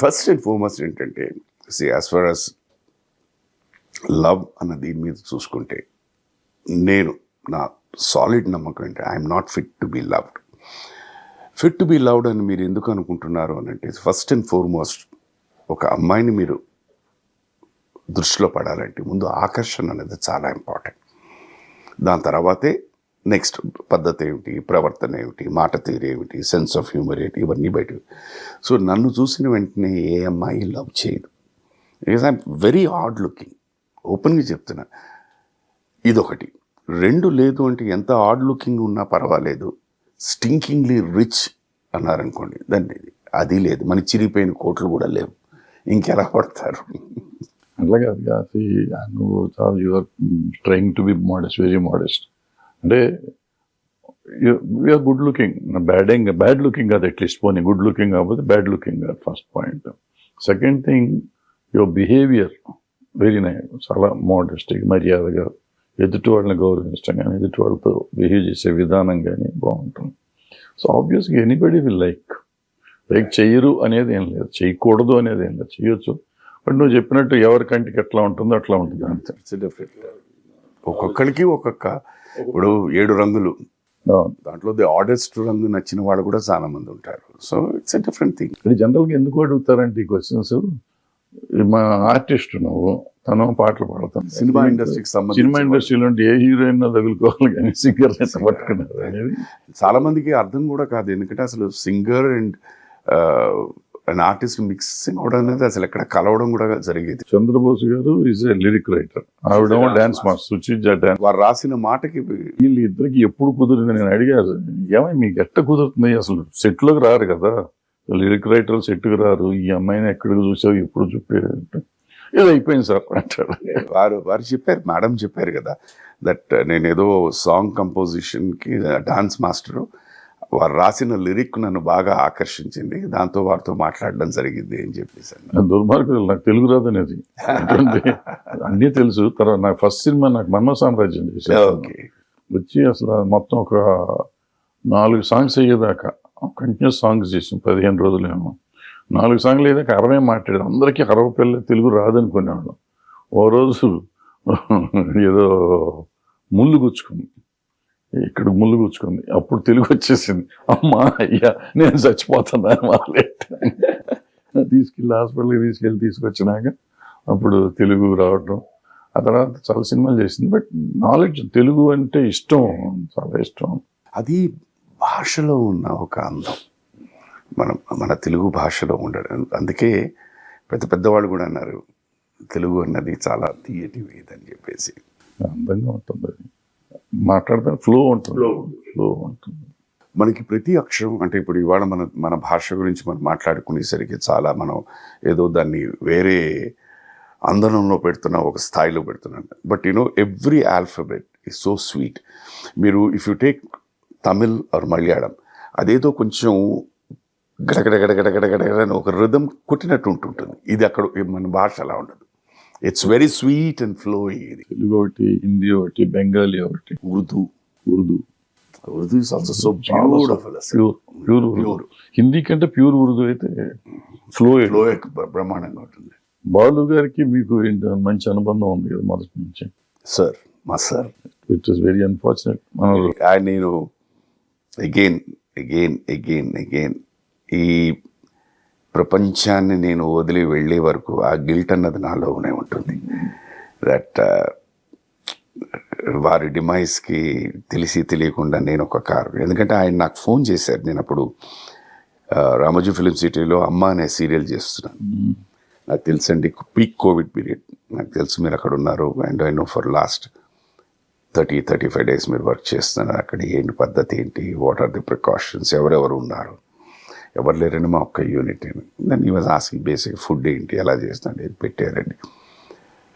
First and foremost ఏంటంటే see as far as love అన్న దీని మీద చూసుకుంటే నేను నా సాలిడ్ నమ్మకం ఏంటంటే I'm not fit to be loved fit to be loved అని మీరు ఎందుకు అనుకుంటున్నారు అని అంటే ఫస్ట్ అండ్ ఫార్మోస్ట్ ఒక అమ్మాయిని మీరు దృష్టిలో పడాలంటే ముందు ఆకర్షణ అనేది చాలా ఇంపార్టెంట్ దాని తర్వాతే నెక్స్ట్ పద్ధతి ఏమిటి? ప్రవర్తన ఏమిటి? మాట తీరు ఏమిటి? సెన్స్ ఆఫ్ హ్యూమర్ ఏంటి ఇవన్నీ బయట సో నన్ను చూసిన వెంటనే ఏ అమ్మాయి లవ్ చేయదు. Because I'm very hard looking ఓపెన్గా చెప్తున్నా. ఇదొకటి. రెండు లేదు అంటే ఎంత హార్డ్ లుకింగ్ ఉన్నా పర్వాలేదు. స్టింకింగ్లీ రిచ్ అన్నారనుకోండి దాన్ని అది లేదు. మన చిరిగిపోయిన కోట్లు కూడా లేవు. ఇంకెలా పడతారు? అట్లా కాదు కాదు నువ్వు your trying to be modest very modest అంటే you're good looking bad bad looking కాదు అట్లీస్ట్ పోనీ గుడ్ లుకింగ్ కాకపోతే బ్యాడ్ లుకింగ్ కాదు first point second thing your behaviour very nice చాలా మోడెస్ట్ మర్యాదగా ఎదుటి వాళ్ళని గౌరవించడం కానీ ఎదుటి వాళ్ళతో బిహేవ్ చేసే విధానం కానీ బాగుంటుంది. సో ఆబ్వియస్గా ఎనీబడి విల్ లైక్ లైక్ చెయ్యరు అనేది ఏం లేదు. చేయకూడదు అనేది ఏం లేదు. చేయొచ్చు. బట్ నువ్వు చెప్పినట్టు ఎవరి కంటికి ఎట్లా ఉంటుందో అట్లా ఉంటుంది అంతే. ఒక్కొక్కరికి ఒక్కొక్క ఇప్పుడు ఏడు రంగులు. దాంట్లో ది ఆర్డెస్ట్ రంగు నచ్చిన వాళ్ళు కూడా చాలా మంది ఉంటారు. So it's different thing. ఇక్కడ జనరల్గా ఎందుకు అడుగుతారంటే ఈ క్వశ్చన్స్? మా ఆర్టిస్ట్ నువ్వు తను పాటలు పాడతాను సినిమా ఇండస్ట్రీకి సినిమా సంబంధించి ఇండస్ట్రీలో ఉంటే ఏ హీరోయిన్ తగులుకోవాలి కానీ సింగర్ పట్టుకున్నారు అనేది? చాలా మందికి అర్థం కూడా కాదు. ఎందుకంటే అసలు singer and and artist mixing అవడం అనేది అసలు ఎక్కడ కలవడం కూడా జరిగేది. Chandrabose garu is a lyric writer ఆవిడేమో డాన్స్ మాస్టర్ సుచిజ డాన్స్ వారు రాసిన మాటకి వీళ్ళు ఇద్దరికి ఎప్పుడు కుదిరింది నేను అడిగారు ఏమై మీకు ఎట్ట కుదురుతుంది? అసలు సెట్లోకి రారు కదా. లిరిక్ రైటర్ సెట్కి రారు. ఈ అమ్మాయిని ఎక్కడికి చూసావు? ఎప్పుడు చూపేది అంటే ఏదో అయిపోయింది సార్ అంటాడు. వారు వారు చెప్పారు మేడం చెప్పారు కదా దట్ నేను ఏదో సాంగ్ కంపోజిషన్కి డాన్స్ మాస్టరు వారు రాసిన లిరిక్ నన్ను బాగా ఆకర్షించింది. దాంతో వారితో మాట్లాడడం జరిగింది అని చెప్పేసి దుర్మార్గులు నాకు తెలుగు రాదు అనేది. అన్నీ తెలుసు. తర్వాత నాకు ఫస్ట్ సినిమా నాకు మన్మ సామ్రాజ్యం చేశాను వచ్చి అసలు మొత్తం ఒక నాలుగు సాంగ్స్ అయ్యేదాకా కంటిన్యూస్ సాంగ్స్ చేసాం పదిహేను రోజులేమో. నాలుగు సాంగ్లు అయ్యేదాకా అరవై మాట్లాడారు. అందరికీ అరవై పిల్ల తెలుగు రాదనుకునేవాళ్ళం. ఓ రోజు ఏదో ముళ్ళు గుచ్చుకుంది. ఇక్కడ ముళ్ళు గుచ్చుకుంది. అప్పుడు తెలుగు వచ్చేసింది. అమ్మా అయ్యా నేను చచ్చిపోతున్నా తీసుకెళ్ళి హాస్పిటల్కి తీసుకెళ్ళి తీసుకొచ్చినాక అప్పుడు తెలుగు రావటం. ఆ తర్వాత చాలా సినిమాలు చేసింది. బట్ నాలెడ్జ్ తెలుగు అంటే ఇష్టం. చాలా ఇష్టం. అది భాషలో ఉన్న ఒక అందం. మన మన తెలుగు భాషలో ఉండడం. అందుకే పెద్ద పెద్దవాళ్ళు కూడా అన్నారు తెలుగు అన్నది చాలా తీయటి వేదని చెప్పేసి. అందంగా ఉంటుంది అది మాట్లాడితే ఫ్లో ఉంటుంది. ఫ్లో ఉంటుంది. మనకి ప్రతి అక్షరం అంటే ఇప్పుడు ఇవాళ మన మన భాష గురించి మనం మాట్లాడుకునేసరికి చాలా మనం ఏదో దాన్ని వేరే అందనంలో పెడుతున్నాం ఒక స్థాయిలో పెడుతున్నాం. But you know every alphabet is so sweet మీరు if you take Tamil or Malayalam అదేదో కొంచెం గడగడ గడగడ గడగడ అని ఒక రిధం కొట్టినట్టు ఉంటుంటుంది. ఇది అక్కడ మన భాష అలా ఉండదు. It's very sweet and flow ఇది తెలుగు ఒకటి హిందీ ఒకటి బెంగాలీ ఒకటి. Urdu. Urdu. Urdu is also so beautiful pure pure. Hindi కంటే ప్యూర్ ఉర్దూ అయితే ఫ్లో ఫ్లో బ్రహ్మాండంగా ఉంటుంది. బాలు గారికి మీకు మంచి అనుబంధం ఉంది కదా మొదటి నుంచి? సార్ మా sir which is very unfortunate నేను అగైన్ అగైన్ అగైన్ అగైన్ ఈ ప్రపంచాన్ని నేను వదిలి వెళ్ళే వరకు ఆ గిల్ట్ అన్నది నాలోనే ఉంటుంది. దట్ వారి డిమైస్కి తెలిసి తెలియకుండా నేను ఒక కారు ఎందుకంటే ఆయన నాకు ఫోన్ చేశారు. నేను అప్పుడు ఆ, రామోజీ ఫిలిం సిటీలో అమ్మ అనే సీరియల్ చేస్తున్నాను. నాకు తెలుసండి పీక్ కోవిడ్ పీరియడ్ నాకు తెలుసు మీరు అక్కడ ఉన్నారు. And I know for last thirty thirty five days మీరు వర్క్ చేస్తున్నారు. అక్కడ ఏంటి పద్ధతి ఏంటి? వాట్ ఆర్ ది ప్రికాషన్స్ ఎవరెవరు ఉన్నారు? ఎవరు లేరండి మా ఒక్క యూనిట్ దాన్ని ఈ వాజ్ ఆస్కింగ్ బేసిక్ ఫుడ్ ఏంటి ఎలా చేస్తున్నాను ఏది పెట్టారండి.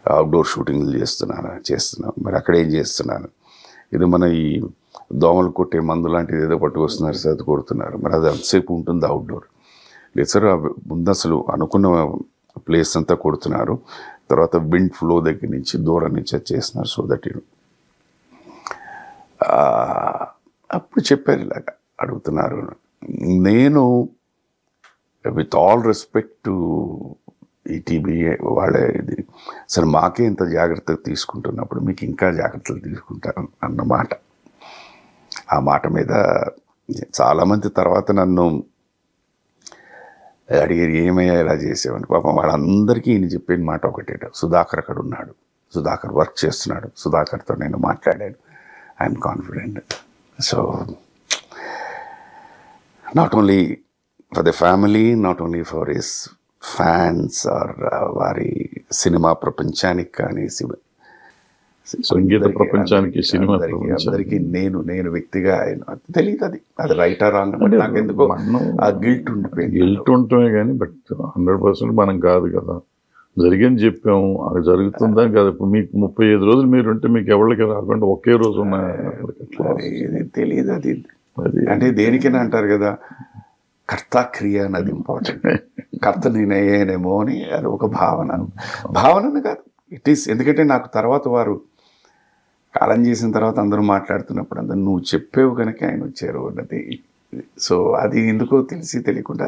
అవుట్డోర్ షూటింగ్లు చేస్తున్నాను చేస్తున్నాను మరి అక్కడ ఏం చేస్తున్నాను ఇది మన ఈ దోమలు కొట్టే మందు లాంటిది ఏదో పట్టుకొస్తున్నారు అది కొడుతున్నారు. మరి అది అంతసేపు ఉంటుంది అవుట్డోర్ లేదు సార్ ముందు అసలు అనుకున్న ప్లేస్ అంతా కొడుతున్నారు. తర్వాత విండ్ ఫ్లో దగ్గర నుంచి దూరం నుంచి అది చేస్తున్నారు సో దట్ యూ అప్పుడు చెప్పారు ఇలాగా అడుగుతున్నారు. నేను with all respect to ETB వాళ్ళే ఇది. సరే మాకే ఇంత జాగ్రత్తగా తీసుకుంటున్నప్పుడు మీకు ఇంకా జాగ్రత్తలు తీసుకుంటారు అన్నమాట ఆ మాట మీద చాలామంది తర్వాత నన్ను అడిగారు ఏమయ్యా ఇలా చేసేవని? పాపం వాళ్ళందరికీ ఈయన చెప్పిన మాట ఒకటేట సుధాకర్ అక్కడ ఉన్నాడు. సుధాకర్ వర్క్ చేస్తున్నాడు. సుధాకర్తో నేను మాట్లాడాను. I'm confident. So not only for the family not only for his fans or వారి సినిమా ప్రపంచానికి కానీ సంగీత ప్రపంచానికి, సినిమా అందరికీ- నేను నేను వ్యక్తిగా ఆయన. తెలియదు అది. అది రైట్ ఆ రాంగ్ అంటే నాకు ఎందుకో ఆ గిల్ట్ ఉండిపోయింది. గిల్ట్ ఉంటమే కానీ బట్ హండ్రెడ్ పర్సెంట్ మనం కాదు కదా. జరిగింది చెప్పాము అది జరుగుతుందని కాదు. ఇప్పుడు మీకు ముప్పై ఐదు రోజులు మీరు ఉంటే మీకు ఎవరికి రాకుండా ఒకే రోజు ఉన్నాయి తెలియదు అది. అంటే దేనికైనా అంటారు కదా కర్త క్రియ అన్నది ఇంపార్టెంట్. కర్త నేనయ్యానేమో అని అది ఒక భావన. భావనను కాదు ఇట్ ఈస్ ఎందుకంటే నాకు తర్వాత వారు కాలం చేసిన తర్వాత అందరూ మాట్లాడుతున్నప్పుడు అందరూ నువ్వు చెప్పేవు కనుక ఆయన వచ్చారు అన్నది. సో అది ఎందుకో తెలిసి తెలియకుండా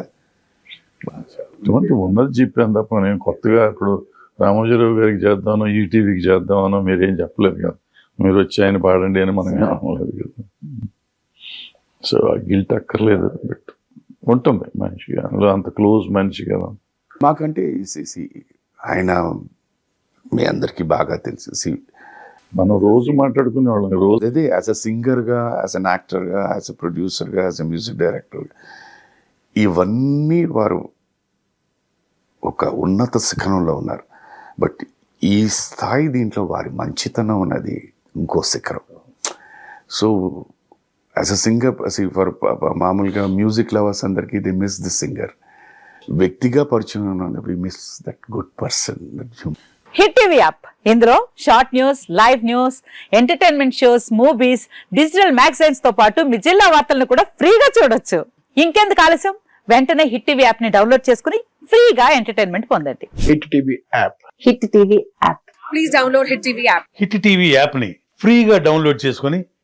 ఉన్నది చెప్పాను తప్ప నేను కొత్తగా ఇప్పుడు రామోజీరావు గారికి చేద్దామనో ఈటీవీకి చేద్దామనో మీరేం చెప్పలేదు కదా. మీరు వచ్చి ఆయన పాడండి అని మనం ఏం అనలేదు కదా. సో ఆ గిల్ట్ అక్కర్లేదు. బట్ ఉంటుంది మనిషిగా అందులో అంత క్లోజ్ మనిషి కదా మాకంటే ఆయన మీ అందరికీ బాగా తెలుసు. మనం రోజు మాట్లాడుకునే వాళ్ళం. రోజు అదే యాజ్ అ సింగర్గా యాజ్ అన్ యాక్టర్గా యాజ్ అ ప్రొడ్యూసర్గా యాజ్ అ మ్యూజిక్ డైరెక్టర్గా ఇవన్నీ వారు ఒక ఉన్నత శిఖరంలో ఉన్నారు. బట్ ఈ స్థాయి దీంట్లో వారి మంచితనం ఉన్నది ఇంకో శిఖరం. So as a singer for మామూలుగా మ్యూజిక్ లవర్స్ అందరికీ ది మిస్ ది సింగర్ వ్యక్తిగా పరిచయం we miss that good person hit TV app ఇందులో short news live news entertainment shows movies digital మ్యాగజైన్స్తో పాటు మీ జిల్లా వార్తలను కూడా ఫ్రీగా చూడొచ్చు. ఇంకెందుకు ఆలస్యం? వెంటనే హిట్ టీవీ యాప్ని డౌన్లోడ్ చేసుకుని ఫ్రీగా ఎంటర్టైన్మెంట్ పొందండి. Hit TV app hit TV app please download Hit TV app. Hit TV యాప్ని ఫ్రీగా డౌన్లోడ్ చేసుకొని